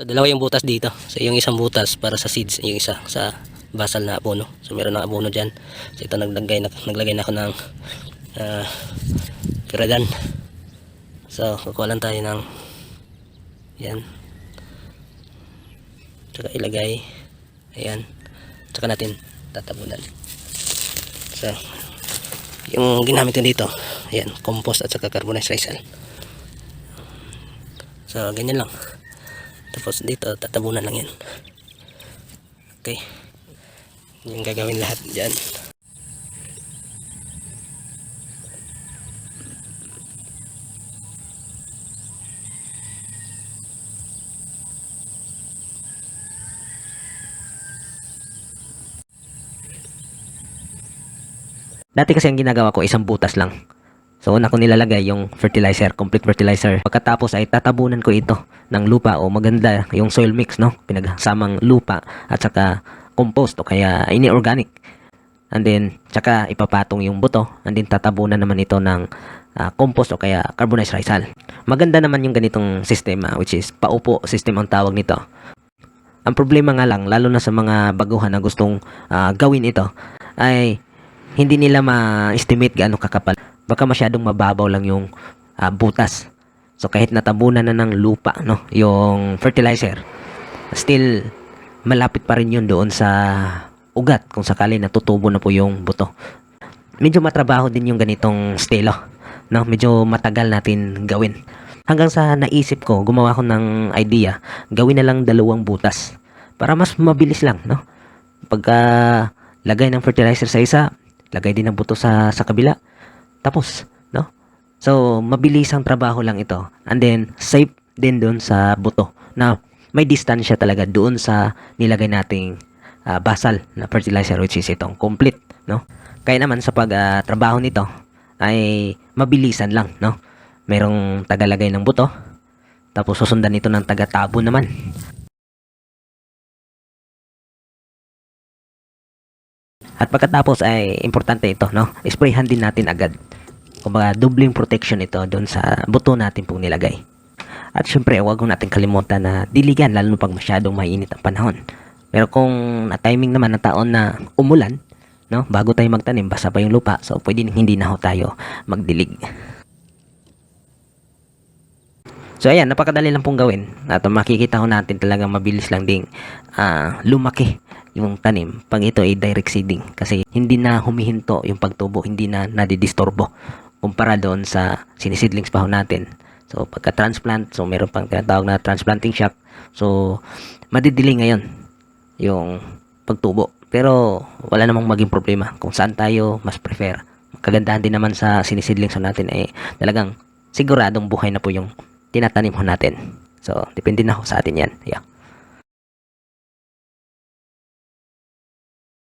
So, dalawa yung butas dito. So, yung isang butas para sa seeds, yung isa sa basal na abono. So, meron na abono dyan. So, ito naglagay na, naglagay na ako ng uh, piradan. So, kukuha lang tayo ng yan. Tsaka ilagay. Ayan. Tsaka natin tatabunan. So, yung ginamit ko dito, ayan, compost at saka carbonized rice. So, ganyan lang. Tapos dito, tatabunan lang yan. Okay. Yung gagawin lahat dyan. Dati kasi ang ginagawa ko isang butas lang. So una ko nilalagay yung fertilizer, complete fertilizer. Pagkatapos ay tatabunan ko ito ng lupa o maganda yung soil mix, no? Pinagsamang lupa at saka compost o kaya ini-organic. And then, tsaka ipapatong yung buto. And then, tatabunan naman ito ng ah, compost o kaya carbonized hull. Maganda naman yung ganitong sistema which is paupo system ang tawag nito. Ang problema nga lang, lalo na sa mga baguhan na gustong ah, gawin ito, ay hindi nila ma-estimate gaano kakapal. Baka masyadong mababaw lang yung ah, butas. So kahit natabunan na ng lupa, no, yung fertilizer, still malapit pa rin yun doon sa ugat kung sakali natutubo na po yung buto. Medyo matrabaho din yung ganitong stelo, no? Medyo matagal natin gawin. Hanggang sa naisip ko, gumawa ko ng idea, gawin na lang dalawang butas para mas mabilis lang, no? Pagka lagay ng fertilizer sa isa, lagay din ng buto sa sa kabila. Tapos, no? So, mabilis ang trabaho lang ito. And then, safe din doon sa buto. Na may distansya talaga doon sa nilagay nating ah, basal na fertilizer which is itong complete, no? Kaya naman sa pagtrabaho nito ay mabilisan lang, no? Merong tagalagay ng buto. Tapos susundan ito ng tagatabo naman. At pagkatapos ay importante ito, no? Sprayhan din natin agad. Kumbaga, doubling protection ito doon sa buto natin pong nilagay. At syempre, huwag natin kalimutan na diligan lalo pag masyadong mainit ang panahon. Pero kung na-timing naman na taon na umulan, no, bago tayo magtanim, basa pa yung lupa, so pwede hindi na ho tayo magdilig. So ayan, napakadali lang pong gawin. At makikita ho natin talagang mabilis lang ding ah, lumaki yung tanim pag ito ay direct seeding kasi hindi na humihinto yung pagtubo, hindi na nadidistorbo kumpara doon sa sinisidlings pa natin. So pagka transplant, so meron pang tinatawag na transplanting shock. So madidili ngayon yung pagtubo. Pero wala namang maging problema kung saan tayo mas prefer. Kagandahan din naman sa sinisidlings natin ay talagang siguradong buhay na po yung tinatanim ho natin. So, depende na ho sa atin yan. Yeah.